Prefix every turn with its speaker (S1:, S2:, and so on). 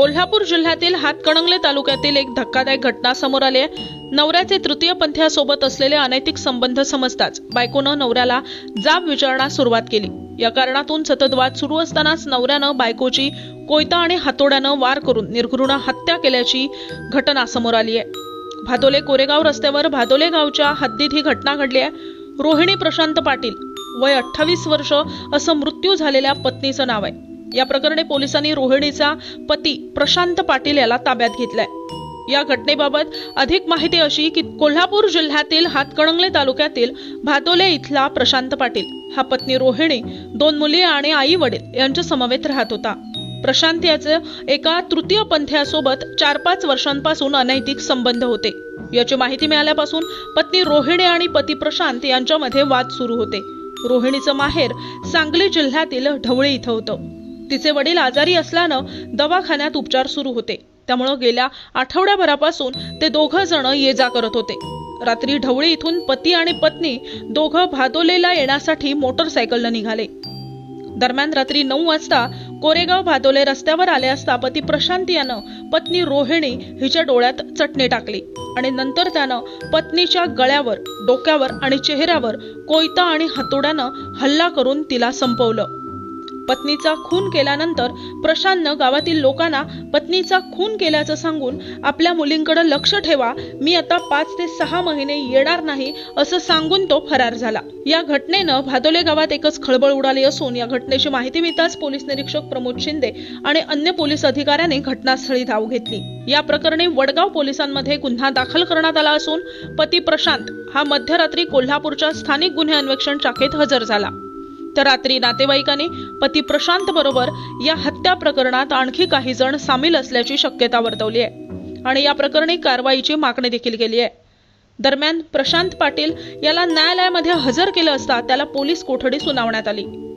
S1: कोल्हापूर जिल्ह्यातील हातकणंगले तालुक्यातील एक धक्कादायक घटना समोर आली आहे. नवऱ्याचे तृतीय पंथ्यासोबत असलेले अनैतिक संबंध समजताच बायकोनं नवऱ्याला जाब विचारण्यास सुरुवात केली. या कारणातून सतत वाद सुरू असतानाच नवऱ्यानं बायकोची कोयता आणि हातोड्यानं वार करून निर्घृण हत्या केल्याची घटना समोर आली आहे. भादोले कोरेगाव रस्त्यावर भादोले गावच्या हद्दीत ही घटना घडली आहे. रोहिणी प्रशांत पाटील वय अठ्ठावीस वर्ष असं मृत्यू झालेल्या पत्नीचं नाव आहे. या प्रकरणी पोलिसांनी रोहिणीचा पती प्रशांत पाटील याला ताब्यात घेतलाय. या घटनेबाबत अधिक माहिती अशी की कोल्हापूर जिल्ह्यातील हातकणंगले तालुक्यातील भातोले इथला प्रशांत पाटील हा पत्नी रोहिणी दोन मुली आणि आई वडील यांच्या समवेत राहत होता. प्रशांत याचे एका तृतीय पंथ्यासोबत चार पाच वर्षांपासून अनैतिक संबंध होते. याची माहिती मिळाल्यापासून पत्नी रोहिणी आणि पती प्रशांत यांच्यामध्ये वाद सुरू होते. रोहिणीचं माहेर सांगली जिल्ह्यातील ढवळी इथं होतं. तिचे वडील आजारी असल्यानं दवाखान्यात उपचार सुरू होते. त्यामुळं गेल्या आठवड्याभरापासून ते दोघं जण ये जा करत होते. रात्री ढवळी इथून पती आणि पत्नी दोघं भादोलेला येण्यासाठी मोटरसायकलनं निघाले. दरम्यान रात्री नऊ वाजता कोरेगाव भादोले रस्त्यावर आले असता पती प्रशांत यानं पत्नी रोहिणी हिच्या डोळ्यात चटणी टाकली आणि नंतर त्यानं पत्नीच्या गळ्यावर डोक्यावर आणि चेहऱ्यावर कोयता आणि हातोड्यानं हल्ला करून तिला संपवलं. पत्नीचा खून केल्यानंतर प्रशांतनं गावातील लोकांना पत्नीचा खून केल्याचं सांगून आपल्या मुलींकडे लक्ष ठेवा मी आता पाच ते सहा महिने येणार नाही असं सांगून तो फरार झाला. या घटनेनं भादोले गावात एकच खळबळ उडाली असून या घटनेची माहिती मिळताच पोलीस निरीक्षक प्रमोद शिंदे आणि अन्य पोलीस अधिकाऱ्यांनी घटनास्थळी धाव घेतली. या प्रकरणी वडगाव पोलिसांमध्ये गुन्हा दाखल करण्यात आला असून पती प्रशांत हा मध्यरात्री कोल्हापूरच्या स्थानिक गुन्हे अन्वेषण शाखेत हजर झाला. तर रात्री नातेवाईकांनी पती प्रशांत बरोबर या हत्या प्रकरणात आणखी काही जण सामील असल्याची शक्यता वर्तवली आहे. आणि या प्रकरणी कारवाईची मागणी देखील केली आहे. दरम्यान प्रशांत पाटील याला न्यायालयामध्ये हजर केलं असता त्याला पोलीस कोठडी सुनावण्यात आली.